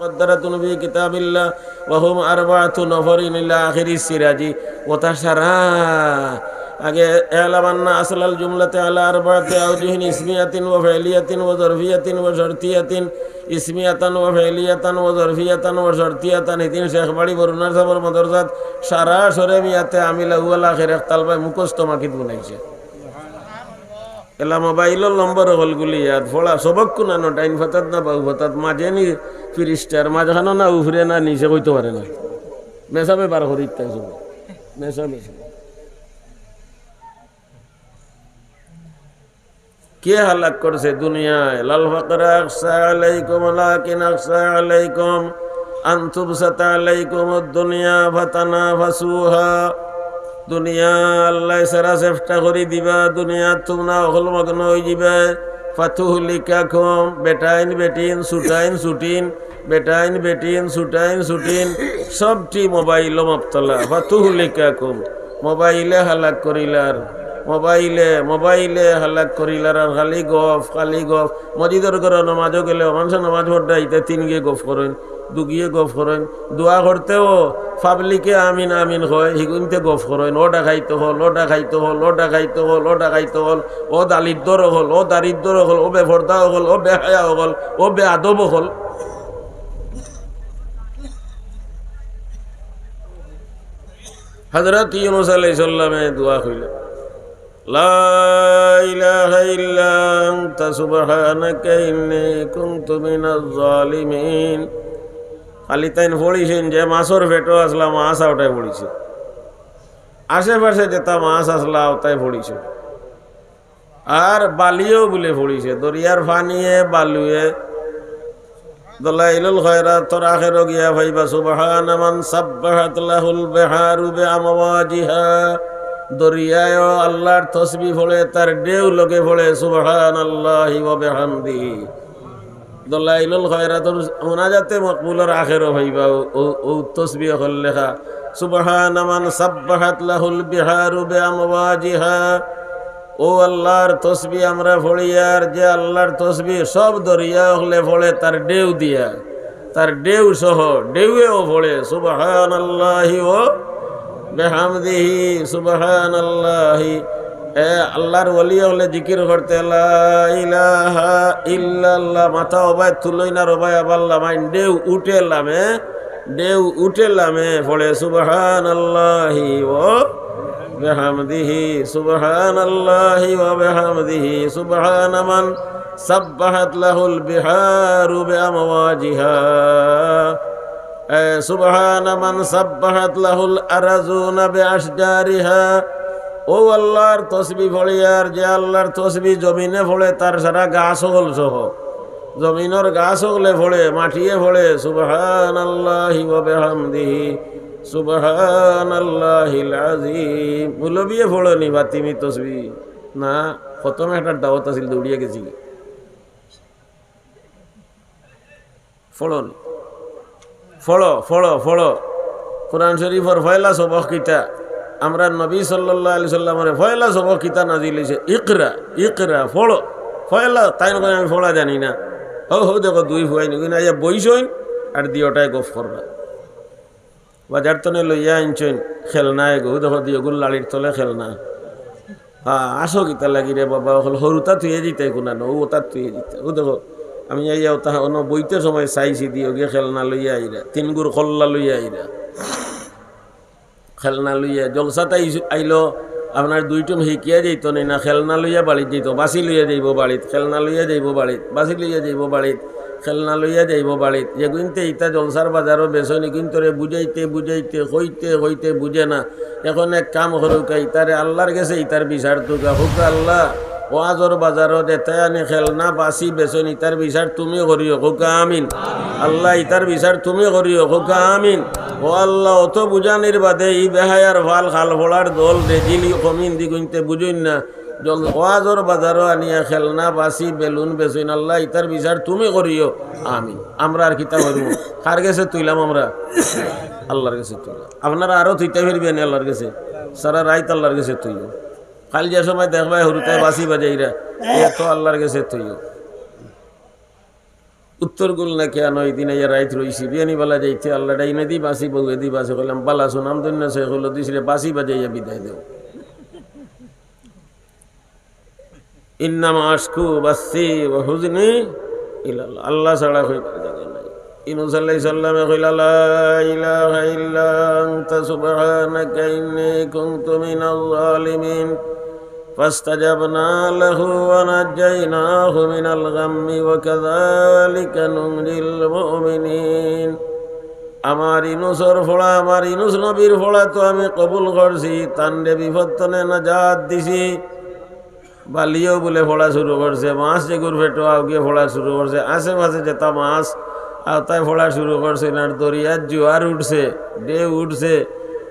ফি কিতাবিল্লাহ ওয়া হুম আরবাআতু নফরিন ইলা আখিরিস সিরাজি ওতা সারা আগে এলামান্না আসলাল জুমলাতে আলা আরবাতে আউজুহিন ইসমিয়াতিন ওয়া ফাইলিয়াতিন ওয়া জরফিয়াতিন ওয়া শর্তিয়াতিন ইসমিয়াতান ওয়া ফাইলিয়াতান ওয়া জরফিয়াতান ওয়া শর্তিয়াতান ইতিন শেখ বাড়ি বরুণার সাবর মদরজাত সারা সরে মিয়াতে আমিলা হুয়াল আখির একতাল ভাই মুখস্থ মাকিত বনাইছে এলা মোবাইলের নম্বর হলগুলি ইয়াদ ফোড়া সবক কুনানো ডাইন ফাতাত না বাউ ফাতাত মাঝে নি ফিরিস্টার মাঝখানো না উফরে না নিচে কইতে পারে না। মেসাবে বার করি ইত্যাই সব মেসা মেসা কে হালাক করছে দুনিয়ায় লাল ফাকরা আকসা আলাইকুম, লাকিন আকসা আলাইকুম আনতুব সাতা আলাইকুম, দুনিয়া ফাতানা ফাসুহা দুনিয়া, আল্লাহ সারা চেষ্টা করে দিবা, দুনিয়া তোমরা অকল মগ্ন হয়ে যাবে। ফাতুহলিকা কম বেটাইন বেটিন সুটাইন সুটিন বেটাইন বেটিন সুটাইন সুটিন সবটি মোবাইল মপ্তলা ফাতুহলিকা কম মোবাইলে হালাক করিলার, মোবাইলে মোবাইলে হালাক করিলার, আর খালি গফ খালি গফ। মজিদর করে নমাজও গেলে মানুষ নমাজ ভরটা ইতে তিন গিয়ে গফ করেন। দুগিয়ে গফ করেন দোয়া করতেও পাবলিকে আমিন আমিন হয়। হিগুনতে গফ করেন ও ডাকাইতে হল, ও ডাকাইতে হল, ও ডাকাইতে হল, ও ডাকাইতে হল। ও দালিদ্র হল, ও দারিদ্র হল, ও বেফর্দা হল, ও বেহায়া হল, ও বে আদব হল। হজরত ইউনুস আলাইহিস সালামে দোয়া কইল লা খালি তাইন পড়িছেন যে মাছর ভেটো আসলা, মাছ আওটাই পড়িছে আশেপাশে যেটা মাছ আসলা ওটাই পড়িছে আর বালিও বলে পড়িছে দরিয়ার ফানিয়ে বালুয়ে, দলাইলুল খয়রাত তোর আখের গিয়া ভাইবা, সুবহান মান সাব্বাহাত লাহুল বিহারু বিআমওয়াজিহা। দরিয়ায় আল্লাহর তসবি ফলে তার ঢেউ লোকে ফলে সুবহান আল্লাহি ওয়া বিহামদিহি। দলাইলুল খয়রাতুল মুনাজাতে মকবুলের আখের ভাইবা ও ও তসবি হল লেখা, সুবহান মান সাব্বাহাত লাহুল বিহারু বিআমওয়াজিহা। ও আল্লাহর তসবি আমরা ফড়ি, আর যে আল্লাহর তসবি সব দরিয়া হলে ফলে তার ঢেউ দিয়া। তার ঢেউ সহ ঢেউয়েও ফলে সুবহান আল্লাহি ও বেহামদিহি সুবহান আল্লাহি আল্লাহর ওলি হলে জিকির করতে মাথা অবায় তুলই না রবাই আবার লামাইন ডেউ উঠে লামে ডেউ উঠে লামে ফলে সুবাহান আল্লাহি ও বেহামদিহি সুবাহান আল্লাহি ও বেহামদিহি, সুবাহান আমান সাব্বাহাত লাহুল বিহারু বেআমওয়াজিহা সুবহান মান সাব্বাহাত লাহুল আরাজুনা বিআশজারিহা ও আল্লাহর তসবি ফলে আর যে আল্লাহর তসবি জমিনে ফলে তার সারা গাছ হল সহ। জমিনের গাছ হলে ফলে মাটিয়ে ফলে সুবহান আল্লাহি বিহামদিহি সুবহান আল্লাহিল আজিম মুলবিয়ে ফড়নি বা তিমি তসবি। না, প্রথমে একটা দাওয়াত আছিল দৌড়িয়ে গেছি। ফড়নি ফড়ো ফড়ো ফড়ো কোরআন শরীফর ফয়লা সবক কিতা আমরা নবী সাল্লাল্লাহু আলাইহি সাল্লামের ফয়লা সবক কিতা নাজিল হইছে। ইকরা ইকরা, ফড়ো। ফয়লা, তাই নয় আমি ফড়া জানি না। হো হো, দেখো, দুই ফুয়াই নি। না বইসইন আর দিওটাই গফ করবা। বাজার তনে লইয়া আনছেন খেলনায় গো দেখো, দিয়ে গুল লাড়ির তলে খেলনা। হ্যাঁ আসো কিতা লাগি রে বাবা, হল সৰুতা থুয়ে দিতে কোনা ন ও তাত থুয়ে দিতে। ও দেখো, আমি আইয়া ওটা অন বইতে সময় চাইছি দিয়ে গিয়ে খেলনা লইয়া আইরা। তিন গুর খল্লা লইয়া আইরা। খেলনা লইয়া জলসাতে আইলো, আপনার দুইটম শিকিয়া যাইতো না খেলনা লইয়া বাড়িত যাইত বাসি লইয়া যাইব বাড়িত, খেলনা লইয়া যাইব বাড়িত বাসি লইয়া যাইব বাড়িত, খেলনা লইয়া যাইব বাড়িত। যে কিন্তু ইটা জলসার বাজারও বেচনি কিন্তু বুঝাইতে বুঝাইতে, হইতে হইতে বুঝে না। এখন এক কাম হরুকা ইতারে আল্লাহর গেছে ইতার বিচার তুকা, হুক আল্লাহ, ওয়াজর বাজারত এতে আনি, খেলনা বাসি বেচন ইতার বিচার তুমি করিও, হুকা আমিন। আল্লাহ ইতার বিচার তুমি করিও, হুকা আমিন। ও আল্লাহ, অত বুঝানির বাদে ই বেহায়ার ভালো খাল ফোলার দল রেজিলি কমিন দি গুনতে বুঝুন না। জল ওয়াজর বাজারও আনিয়া খেলনা বাসি বেলুন, বেচইন, আল্লাহ, ইতার বিচার তুমি করিও। আমি আমরা আর কিতা করব কার গেছে তুইলাম আমরা? আল্লাহর কাছে তুইলাম। আপনারা আরও তুইতে ফিরবেন আল্লাহর কাছে। সারা রাইত আল্লাহর কাছে তুইও। কাল যে সময় দেখবাই হরুতায় বাসি বাজাইরা এত আল্লাহর কাছে তুইও। উত্তর গুল না কেন ওই দিনে ইয়া রাইত রইছি। বিয়ানি বালা যাইতে, আল্লাহ ডাইনে দি বাসি বউয়ে দি বাসি, কইলাম, বালা সুনাম দন্য সে হলো বাসি বাজাইয়া বিদায় ইন্নামা আশকু বাসি ইলাল্লাহ। আল্লাহ ছাড়া ইলাহা ইল্লা আনতা, সুবহানাকা ইন্নী কুনতু মিনাল জালিমিন فاستجبنا له ونجيناه من الغم وكذلك ننجي المؤمنين আমার ইনুসর ফোড়া আমার ইনুস নবীর ফোড়া তো আমি কবুল করছি তান্ডে বিপত্তনে নাজাত দিছি বালিও বলে ফোড়া শুরু করছে মাছ যে গুর ফেটো গিয়ে ফোড়া শুরু করছে আশেপাশে যেটা মাছ আওতায় ফোড়া শুরু করছে না দরিয়ার জোয়ার উঠছে ডে উঠছে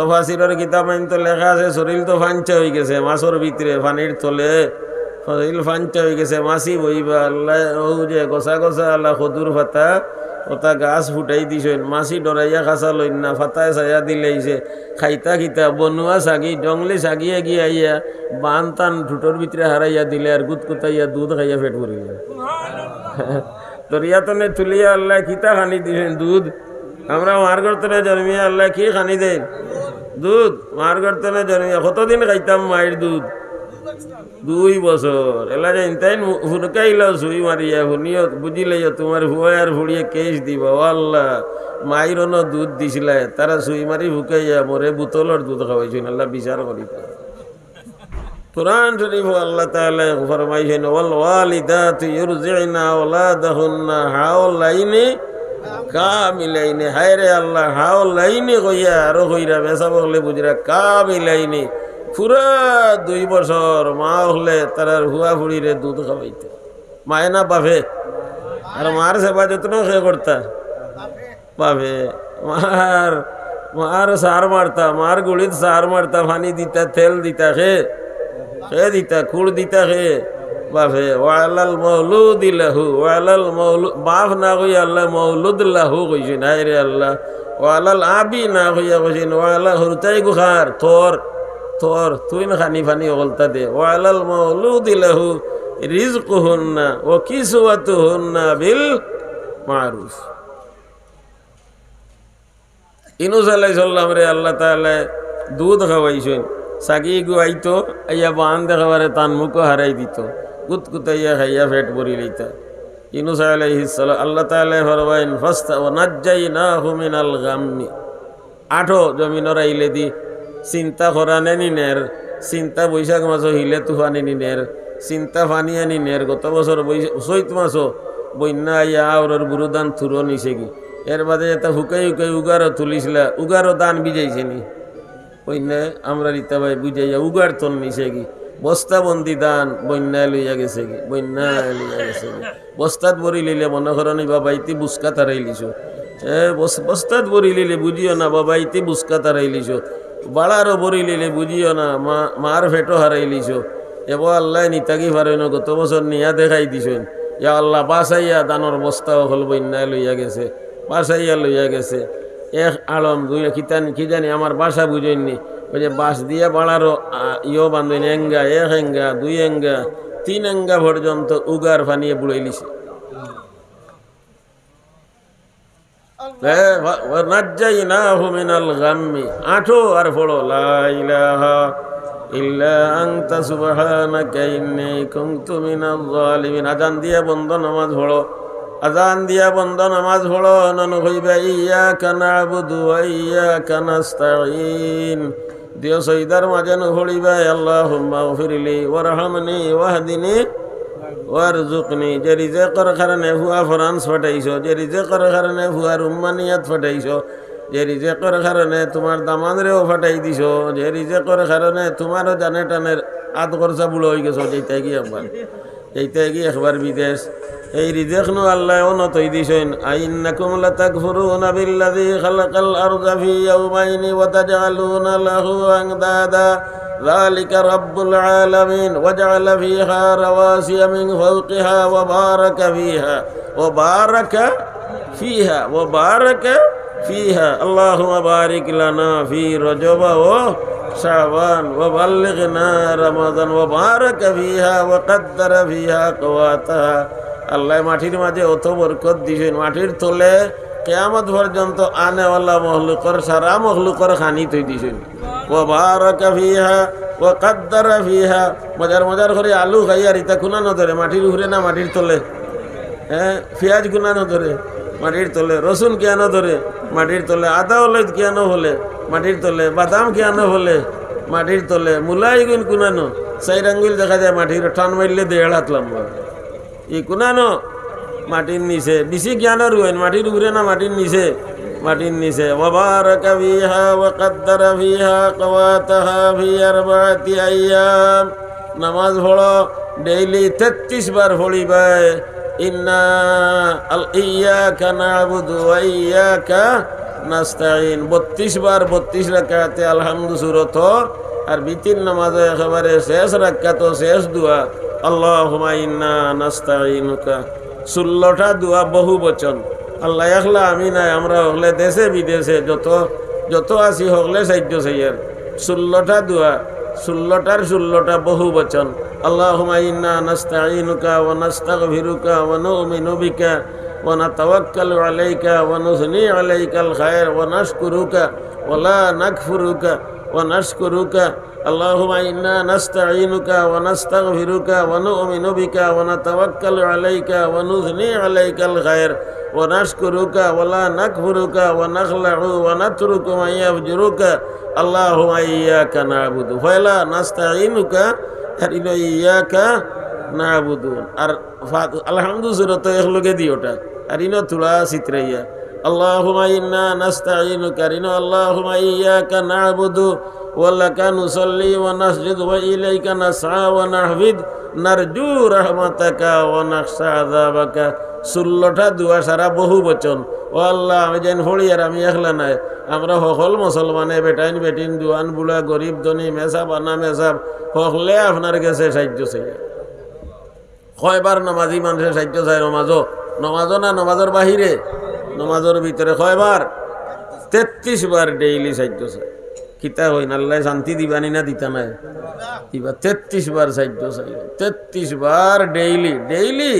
তফাসিরের কিতাব তো লেখা আছে, শরীর তো ফাঞ্চা হয়ে গেছে মাছর ভিতরে পানির তলে শরীর ফাঞ্চা হয়ে গেছে মাছি বইবা, আল্লাহ, ও যে গসা গসা, আল্লাহ খদুর ফাতা ওটা গাছ ফুটাই দিছেন মাছি ডরাইয়া খাসা লইন না, ফাতায় ছায়া দিলেইছে খাইতা খিতা, বনুয়া সাগি, জংলি সাগিয়ে গিয়ে আইয়া, বান টান ঠুটোর ভিতরে হারাইয়া দিলে আর গুদ কুতাইয়া দুধ খাইয়া পেট ভরিলে দরিয়া তনে তুলিয়া আল্লাহ খিতা খানি দিছেন দুধ। আমরা মার করতে জন্মিয়া আল্লাহ কি খানি দেন? দুধ, মার করতে জন্মিয়া কতদিন খাইতাম মায়ের দুধ? দুই বছর। এলা যে ইনতাই হুরকাইল সুই মারিয়া শুনিও বুঝিলে তোমার হুয়াই আর ফুড়িয়ে কেস দিব। আল্লাহ মাইরন দুধ দিছিলে, তারা সুই মারি হুকাইয়া মরে বোতলর দুধ খাওয়াইছেন, আল্লাহ বিচার করি কোরআন শরীফ আল্লাহ তাআলা ফরমাইছেন, ওয়াল ওয়ালিদাতু ইরজি'না আওলাদাহুন্না হাওলাইনি কামিলাইনি হায় রে আল্লাহ হাওলাইনি কইয়া আরও কইরা বেসা বললে বুঝরা কামিলাইনি। পুরা দুই বছর মা হলে তার হুয়া ফুড়িরে দুধ খাওয়াইতে। মায়ে না বাপে? আর মার সেবা যত্ন সে করতা? বাপে। মার মার সার মারতা, মার গুড়িত সার মারতা পানি দিতা, তেল দিতা খে খে দিতা? খুড় দিতা খে বাপে, ওয়ালাল মৌলুদ লাহু, ওয়ালাল মৌলু, বাপ না কই আল্লাহ মৌলুদ লাহু কইছেন হায় রে আল্লাহ। ওয়ালাল আবি না কইয়া কইছেন ওয়ালা হুরতাই গুখার তোর তোর তুই না খানি ফানি অগলতা দে। ওয়ালাল মৌলুদ লাহু, রিজকুহুন্না, ও কিসওয়াতুহুন্না বিল মারুফ। ইনুস আলাই সাল্লাম রে আল্লাহ তাআলা দুধ খাওয়াইছেন সাগি গুয়াইতো, আইয়া বান দেখাবারে তান মুখ হারাই দিত। কুতকুতাইয়া খাইয়া ফেট ভরি লইতা। ইনুস আলাইহিস সালাম, আল্লাহ তাআলা ফরমাইন ফাস্তা ওয়া নাজ্জাইনাহু মিনাল গাম্মি। আঠো জমিনর আইলে দি, চিন্তা করা নেনি নের, চিন্তা বৈশাখ মাস, হিলে তুফানি নিনের চিন্তা ফানি আনি নের, গত বছর চৈত মাস, বন্যা আইয়া আওরের বুরুদান থুরো নিছে কি এর বাদে এটা হুকাই হুকাই উগারও তুলিছিলা, উগারও দান বিজাইছে নি। বন্যা আমরা রীতা ভাই বুঝাইয়া উগার তন নিছে কি বস্তাবন্দি দান বন্যায় লইয়া গেছে কি বন্যায় লইয়া গেছে বস্তাত ভরি লিলে মনে করেন বাবা, ইতি বুসকা তারাই লিছো। এ, বস- বস্তাত ভরি লিলে বুঝিও না, বাবা, ইতি বুসকা তারাই লিছো। বাড়ারও ভরি লিলে বুঝিও না, মা, মার ফেটো হারাই লিছো। এব আল্লাহ নিতাকি পারেন গত বছর নিয়া দেখাই দিছেন। ইয়া আল্লাহ বাসাইয়া দানর বস্তাও হল বন্যায় লইয়া গেছে বাসাইয়া লইয়া গেছে। এক আলম দুই কিতান কি জানি আমার বাসা বুঝেননি। ওই যে বাস দিয়ে বাড়ারও ইয়ে বান্ধবেন এঙ্গা এক এঙ্গা দুই এঙ্গা তিন এঙ্গা পর্যন্ত উগার ফানিয়ে বুড়াই লিছে আঠো আর ইল্লা সুবহানাকা ইন্নী কুনতু মিনাল জালিমিন আজান দিয়া বন্ধ নামাজ পড়ো আজান দিয়া বন্ধ নামাজ পড়ো নন হইবা ওয়া ইয়াকা নাস্তাঈন। দিও সইদার মাঝে নড়িবা আল্লাহুম্মা গফিরলি ওয়ারহামনি ওয়াহদিনি ওয়ারজুকনি যে রিজেকর কারণে হুয়া ফ্রান্স ফাটাইছো, যে রিজেকর কারণে হুয়া রুমানিয়াত ফাটাইছো, যে রিজেকর কারণে তোমার দামানরেও ফাটাই দিছো, যে রিজেকর কারণে তোমারও জানে টানের আধ খরচা বুড়ো হয়ে গেছো, যেইটাই গিয়ে একবার, যেইটাই গিয়ে একবার বিদেশ। এই রিজেক নু আল্লাহ অনত দিছেন আইন্নাকুম লাতাকফুরুনা বিল্লাযী খালাকাল আরদা ফি ইয়াওমাইনি ওয়া তাজআলুনা লাহু আনদাদা ذلك رب العالمين وجعل فيها رواسي من فوقها وبارك فيها وبارك فيها وبارك فيها اللهم بارك لنا في رجب وشعبان وبلغنا رمضان وبارك فيها وقدر فيها قواتها আল্লাহ মাটির মাঝে অত বরকত দিছেন মাটির তলে কেয়ামত পর্যন্ত আনেওয়ালা মহলুকর সারা মহলুকর খানি তৈ দিছেন ও বারকা ফিহা ও কাদ্দারা ফিহা, মজার মজার করে আলু খাই আর ইতা কুনানো ধরে মাটির উপরে না মাটির তলে? হ্যাঁ পেঁয়াজ গুনানো ধরে মাটির তলে? রসুন কেন ধরে মাটির তলে? আদা হলে কেন হলে? মাটির তলে? বাদাম কেন হলে? মাটির তলে? মুলাই গুণ কুনানো সাইর আঙ্গুল দেখা যায় মাটির টান মারলে দেড় হাত লম্বা। ই কুনানো মাটির নিচে বেশি জ্ঞান রুয়েন মাটির উপরে না মাটির নিচে মাটির নিচে وبارك فيها وقدر فيها قواتها في أربعة أيام নামাজ পড়ো ডেইলি তেত্রিশ বার পড়িবাই ইন্না আল ইয়াকা নাবুদু ওয়া ইয়াকা নাস্তাইন বত্রিশ বার বত্রিশ রাকাতে আলহামদু সুরত আর বিতির নামাজে একেবারে শেষ রাকাত শেষ দোয়া আল্লাহুম্মা ইন্না নাস্তাইনুকা ষোলোটা দোয়া বহু বচন। আল্লাহ একলা আমি নাই আমরা হলে দেশে বিদেশে যত যত আছি হকলে সাহায্য সাইয়ার ষোলোটা দোয়া, ষোলোটার ষোলোটা বহু বচন। আল্লাহুম্মা ইন্না নাস্তাইনুকা ওয়া নাস্তাগফিরুকা ওয়া নুমিনু বিকা ওয়া নাতাওয়াক্কালু আলাইকা ওয়া নুসনি আলাইকাল খায়র ওয়া নাশকুরুকা ওয়া লা নাকফুরুকা ওয়া নাশকুরুকা اللهم إنا نستعينك ونستغفرك ونؤمن بك ونتوكل عليك ونثني عليك الخير ونشكرك ولا نكفرك ونخلع ونترك من يفجرك اللهم إياك نعبد فلا نستعينك إلا إياك نعبد আর আলহামদুলিল্লাহ তো একলগে দিওটা আর ইনো তুলা চিত্রাইয়া اللهم إنا نستعينك إنه اللهم إياك نعبد ولك نصلي ونسجد وإليك نسعى ونحفد نرجو رحمتك ونخشى عذابك ষোলোটা দুয়া সারা বহু বচন ও আল্লাহ আমি যেন হলি আর আমি একলা নাই আমরা সকল মুসলমানে বেটাইন বেটিন দুয়ান বুড়া গরিব ধনী মেসাব আনা মেসাব সকলে আপনার কাছে সাহায্য চাই কয়বার নমাজি মানুষের সাহায্য চাই নমাজও নমাজও না নমাজের বাহিরে নমাজের ভিতরে কয়বার? তেত্রিশ বার ডেইলি সাহায্য চাই কিতা হই নাল্লাই শান্তি দিবানি না দিতা নাই? দিবা তেত্রিশ বার সাহায্য চাই তেত্রিশ বার ডেইলি ডেইলি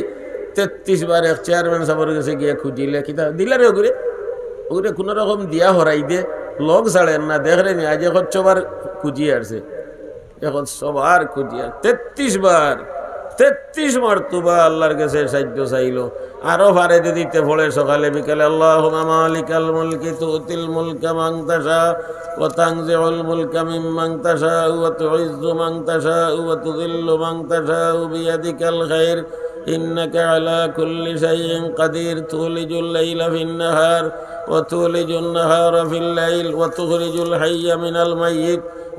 তেত্রিশ বার এক চেয়ারম্যান সাহেবের কাছে গিয়ে খুঁজিলে, কিতা দিলে রে ওগুরে? ওগুরে কোনো রকম দিয়া হরাই দে, লগ ছাড়েন না দেখলেন আজ এখন সবার খুঁজিয়ে আসছে এখন সবার খুঁজিয়ে তেত্রিশ বার তেত্রিশ মর্তুবা আল্লাহর কাছে সাহায্য চাইল আরো ফারে দিতে পড়ে সকালে বিকালে আল্লাহ মালিকাল মুলকি তুতিল মুলকা মাংতাসা ও তাংজিউল মুলকা মিম মাংতাসা ও তুইজ্জু মাংতাসা ও তুযিল্লু মাংতাসা ও বিয়াদিকাল খাইর إنك على كل شيء قدير تولج الليل في النهار وتولج النهار في الليل وتخرج الحي من الميت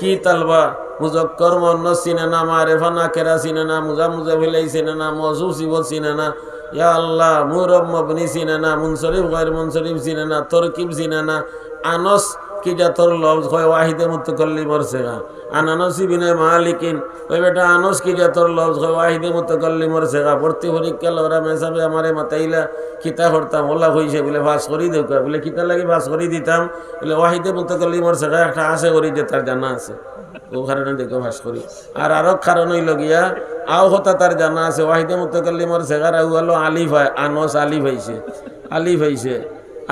কি তালবা? মুজক্কর মন্ন চিনে না মারে ফানা কেরা চিনে না, মুজা মুজা ভিলাই চিনে না, মজু শিব চিনে না, ইয়া আল্লাহ মুরব মবনি চিনে না, মুনসরিফ গয়ের মুনসরিফ চিনে না, তরকিব চিনে না, আনস কি যা তোর লফজ? হয় ওয়াহিদে মুত্ত করলি মরছে গা আনানসি বিনয় মালিকিন। ওই বেটা আনস কি যা তোর লফজ? হয় ওয়াহিদে মুত্ত করলি মরছে গা ভর্তি পরীক্ষা লরা মেসাবে আমারে মাতাইলা কিতা করতাম, ওলা হইছে বলে ভাস করি দেউ বলে কিতা লাগি ভাস করি দিতাম। বলে ওয়াহিদে মুত্ত করলি মরছে গা একটা আশে করি যে তার জানা আছে। ও কারণে দেখো ভাস করি। আর আরও কারণ হইল গিয়া, আও হতা তার জানা আছে ওয়াহিদে মুত্ত করলি মরছে গা আউ হলো আলিফ হয়, আনস আলিফ হইছে। আলিফ হইছে।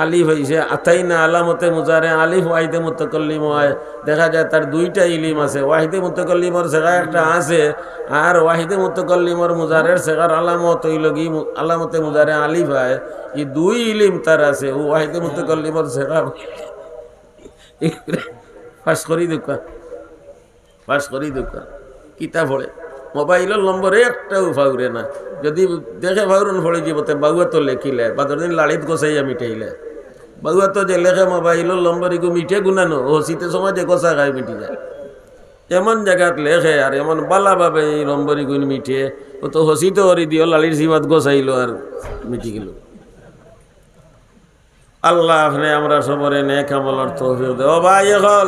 আলিফ হইছে আতাই না আলামতে মুজারে আলিফ, ওয়াহিদে মুতকল্লিম হয়। দেখা যায় তার দুইটা ইলিম আছে, ওয়াহিদে মুতকল্লিমর সেগা একটা আছে, আর ওয়াহিদে মুতকল্লিমর মুজারের সেগার আলামত হইল কি আলামতে মুজারে আলিফ হয়। এই দুই ইলিম তার আছে, ও ওয়াহিদে মুতকল্লিমর সেগা পাস করি দোকা পাস করি দোকা। কিতা পড়ে, মোবাইলের নম্বরে একটাও ফাউরে না। যদি দেখে ফাউরন ফলে জীবতে বাবুয়া তো লেখিলে বাদর দিন লাড়িত গোসাইয়া মিঠাইলে বাবুয়া তো যে লেখে মোবাইলের নম্বর এগু মিঠে গুনানো। ও শীতে সমাজে কষা খায় মিটি যায়। এমন জায়গাত লেখে আর এমন বালা ভাবে এই লম্বরি গুণ মিঠে। ও তো হসি তো হরি দিও, লালির সিমাত গোসাইল আর মিটি গেল। আল্লাহ আপনি আমরা সবরে নেক আমল অর্থ ও ভাই এখন